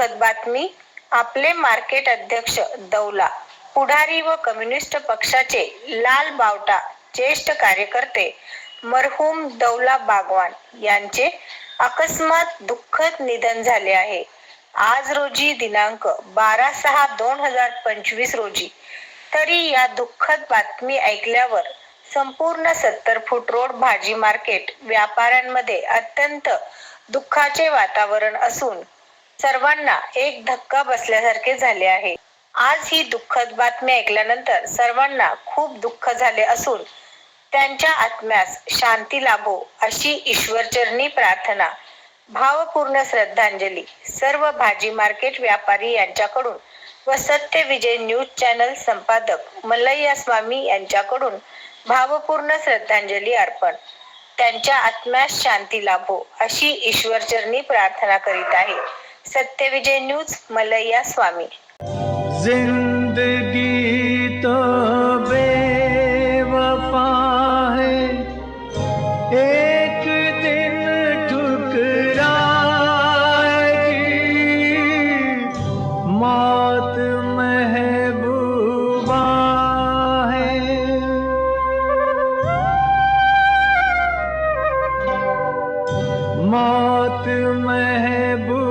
बातमी आपले मार्केट अध्यक्ष दौला पुढारी व कम्युनिस्ट पक्षाचे लाल बावटा ज्येष्ठ कार्यकर्ते मरहूम दौला बागवान यांचे अकस्मात दुःखद निधन झाले आहे. आज रोजी दिनांक बारा सहा दोन हजार पंचवीस रोजी तरी या दुःखद बातमी ऐकल्यावर संपूर्ण सत्तर फूट रोड भाजी मार्केट व्यापाऱ्यांमध्ये अत्यंत दुःखाचे वातावरण असून सर्वांना एक धक्का बसल्यासारखे झाले आहे. आज ही दुःखद बातमी ऐकल्यानंतर सर्वांना खूप दुःख झाले असून त्यांच्या आत्म्यास शांती लाभो अशी ईश्वरचरणी प्रार्थना भावपूर्ण श्रद्धांजली सर्व भाजी मार्केट व्यापारी यांच्याकडून व सत्य विजय न्यूज चॅनल संपादक मल्लय्या स्वामी यांच्याकडून भावपूर्ण श्रद्धांजली अर्पण. त्यांच्या आत्म्यास शांती लाभो अशी ईश्वरचरणी प्रार्थना करीत आहे. सत्यविजय न्यूज़ मल्लय्या स्वामी. ज़िंदगी तो बेवफा एक दिन ठुकराएगी। मौत महबूबा मौत महबूबा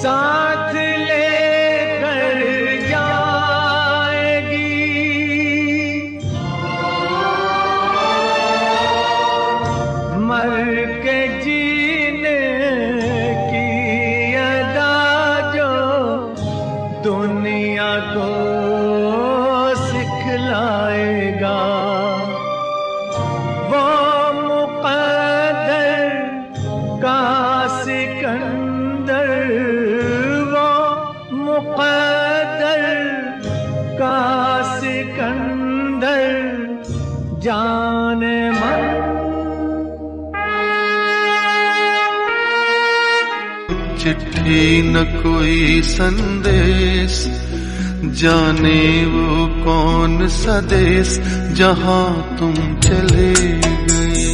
साथ लेकर जाएगी। मर के जीने की अदा जो दुनिया को सिखलाएगा। का सिकंदर जाने मन। चिट्ठी न कोई संदेश, जाने वो कौन सा देश जहाँ तुम चले गए।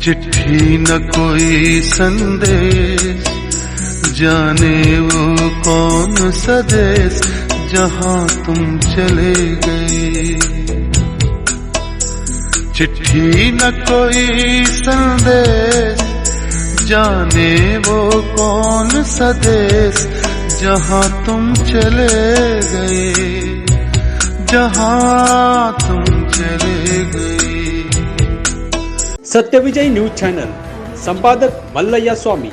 चिट्ठी न कोई संदेश जाने वो कौन सा देश जहाँ तुम चले गए। चिट्ठी न कोई संदेश, जाने वो कौन सा देश जहाँ तुम चले गए। जहाँ तुम चले गए। सत्यविजय न्यूज़ चॅनल, संपादक मल्लय्या स्वामी।